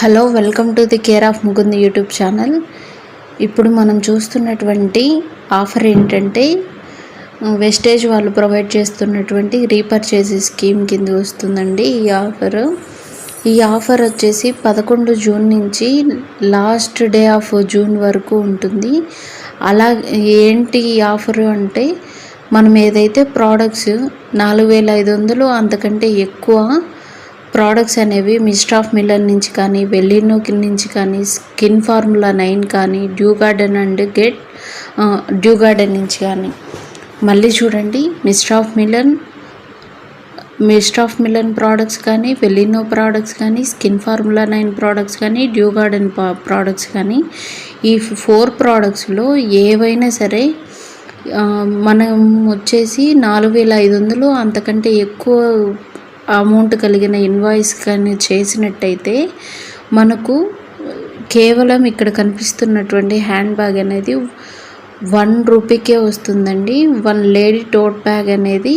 Hello welcome to the care of Mukund YouTube channel. ఇప్పుడు మనం చూస్తున్నటువంటి ఆఫర్ ఏంటంటే వెస్టేజ్ వాళ్ళు ప్రొవైడ్ చేస్తున్నటువంటి రీపర్చేజ్ స్కీమ్ కింద వస్తుందండి ఈ ఆఫర్. ఈ ఆఫర్ వచ్చేసి పదకొండు జూన్ నుంచి లాస్ట్ డే ఆఫ్ జూన్ వరకు ఉంటుంది. అలా ఏంటి ఈ ఆఫర్ అంటే మనం ఏదైతే ప్రోడక్ట్స్ నాలుగు వేల ఐదు వందలు అంతకంటే ఎక్కువ ప్రోడక్ట్స్ అనేవి మిస్ట్ ఆఫ్ మిల్లర్ నుంచి కానీ వెల్లినో నుంచి కానీ స్కిన్ ఫార్ములా నైన్ కానీ dew garden and get dew garden నుంచి కానీ. మళ్ళీ చూడండి mist of Milan mist of Milan products కానీ వెల్లినో ప్రోడక్ట్స్ కానీ స్కిన్ ఫార్ములా నైన్ ప్రోడక్ట్స్ కానీ డ్యూ గార్డెన్ ప్రోడక్ట్స్ కానీ ఈ ఫోర్ ప్రోడక్ట్స్లో ఏవైనా సరే మనం వచ్చేసి నాలుగు వేల ఐదు వందలు అంతకంటే ఎక్కువ అమౌంట్ కలిగిన ఇన్వాయిస్ కానీ చేసినట్టయితే మనకు కేవలం ఇక్కడ కనిపిస్తున్నటువంటి హ్యాండ్ బ్యాగ్ అనేది వన్ రూపీకే వస్తుందండి. వన్ లేడీ టోట్ బ్యాగ్ అనేది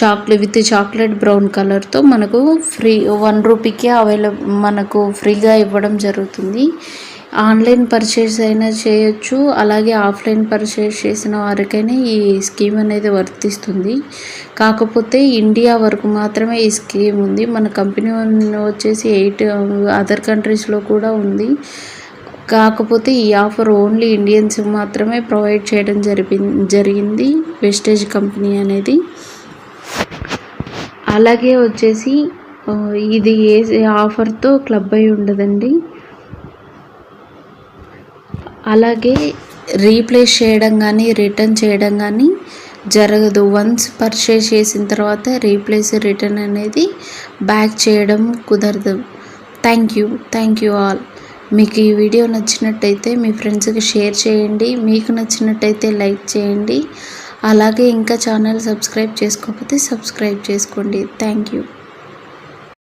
చాక్లెట్ విత్ చాక్లెట్ బ్రౌన్ కలర్తో మనకు ఫ్రీ వన్ రూపీకే అవైలబుల్ మనకు ఫ్రీగా ఇవ్వడం జరుగుతుంది. ఆన్లైన్ పర్చేస్ అయినా చేయొచ్చు. అలాగే ఆఫ్లైన్ పర్చేస్ చేసిన వారికైనా ఈ స్కీమ్ అనేది వర్తిస్తుంది. కాకపోతే ఇండియా వరకు మాత్రమే ఈ స్కీమ్ ఉంది. మన కంపెనీ వచ్చేసి ఎయిట్ అదర్ కంట్రీస్లో కూడా ఉంది. కాకపోతే ఈ ఆఫర్ ఓన్లీ ఇండియన్స్ మాత్రమే ప్రొవైడ్ చేయడం జరిపి జరిగింది. వెస్టేజ్ కంపెనీ అనేది. అలాగే వచ్చేసి ఇది ఏ ఆఫర్తో క్లబ్ అయి ఉండదండి. అలాగే రీప్లేస్ చేయడం కానీ రిటర్న్ చేయడం కానీ జరగదు. వన్స్ పర్చేస్ చేసిన తర్వాత రీప్లేస్ రిటర్న్ అనేది బ్యాక్ చేయడం కుదరదు. Thank you. Thank you all. మీకు ఈ వీడియో నచ్చినట్టయితే మీ ఫ్రెండ్స్కి షేర్ చేయండి. మీకు నచ్చినట్టయితే లైక్ చేయండి. అలాగే ఇంకా ఛానల్ సబ్స్క్రైబ్ చేసుకోకపోతే సబ్స్క్రైబ్ చేసుకోండి. Thank you.